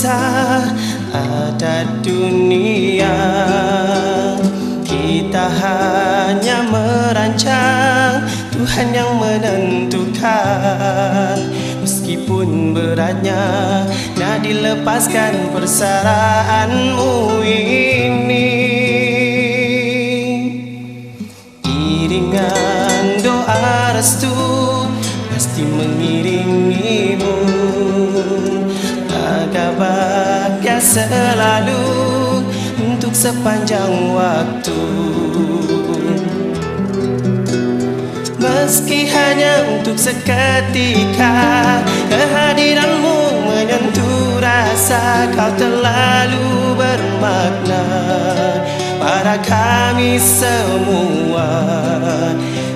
Bertemu dan berpisah ada dunia. Kita hanya merancang Tuhan yang menentukan. Meskipun beratnya Nak dilepaskan persaraanmu ini. Iringan doa restu Pasti mengiringimu Agar bahagia selalu Untuk sepanjang waktu. Meski hanya untuk seketika Kehadiranmu menyentuh rasa Kau terlalu bermakna Pada kami semua.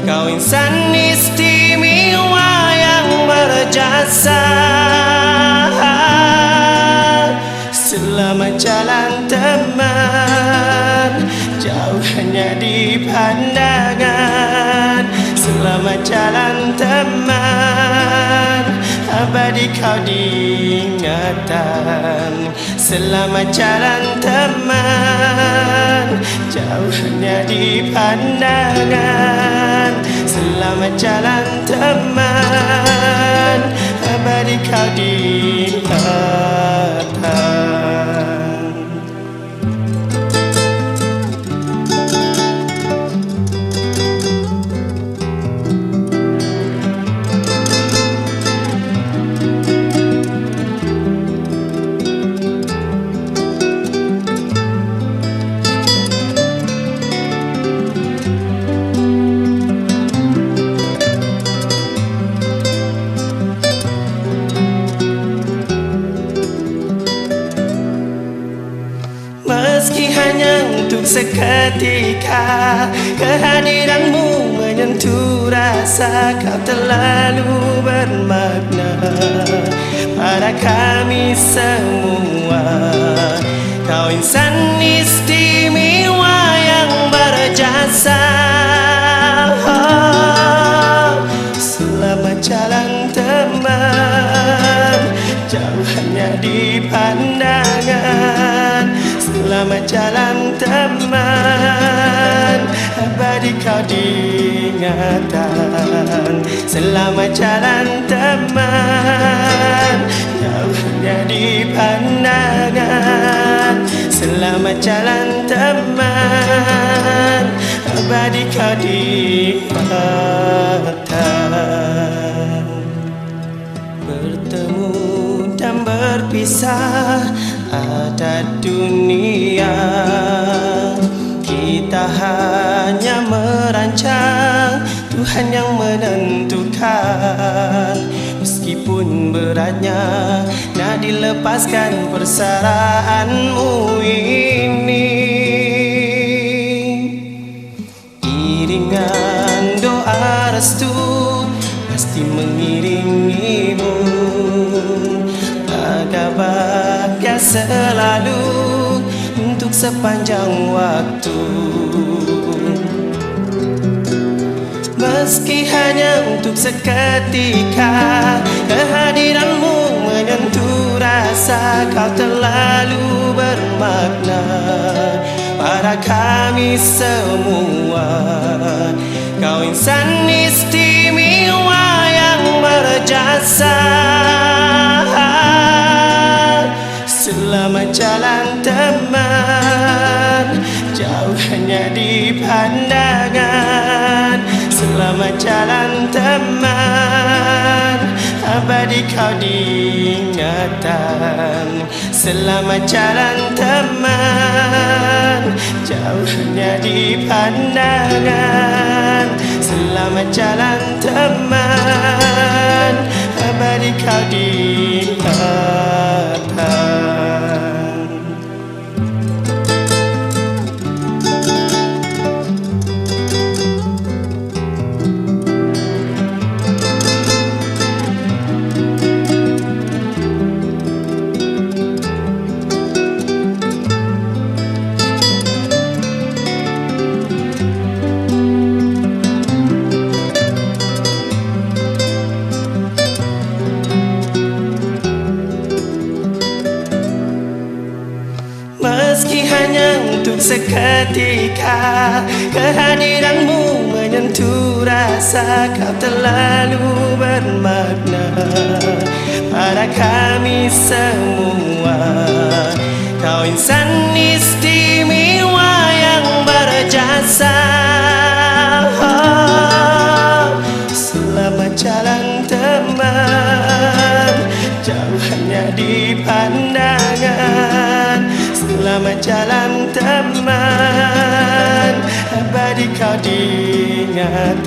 Kau insan istimewa yang berjasa Selamat jalan teman. Jauh hanya di pandangan. Selamat jalan teman Abadi kau diingatan Selamat jalan teman Jauh hanya di pandangan. Selamat jalan teman Abadi kau diingatan untuk seketika. Kehadiranmu menyentuh rasa Kau terlalu bermakna Pada kami semua. Kau insan istimewa yang berjasa Abadi kau diingatan? Selamat jalan teman. Jauh hanya di pandangan. Selamat jalan teman. Abadi kau diingatan? Bertemu dan berpisah. Ada dunia hanya merancang Tuhan yang menentukan. Meskipun beratnya Nak dilepaskan persaraanmu ini. Iringan doa restu Pasti mengiringimu. Agar bahagia selalu sepanjang waktu. Meski hanya untuk seketika Kehadiranmu menyentuh rasa. Kau terlalu bermakna Pada kami semua. Kau insan istimewa di pandangan Selamat jalan teman Abadi kau diingatan Selamat jalan teman Jauhnya di pandangan Selamat jalan teman Abadi kau diingatan seketika. Kehadiranmu menyentuh rasa kau terlalu bermakna Pada kami semua. Kau insan istimewa yang berjasa. Selamat jalan teman Jauh hanya di pandangan. Selamat jalan teman Abadi kau diingatan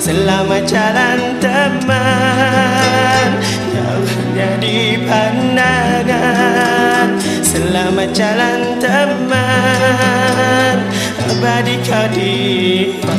Selamat jalan teman. Jauh hanya di pandangan. Selamat jalan teman. Abadi kau diingatan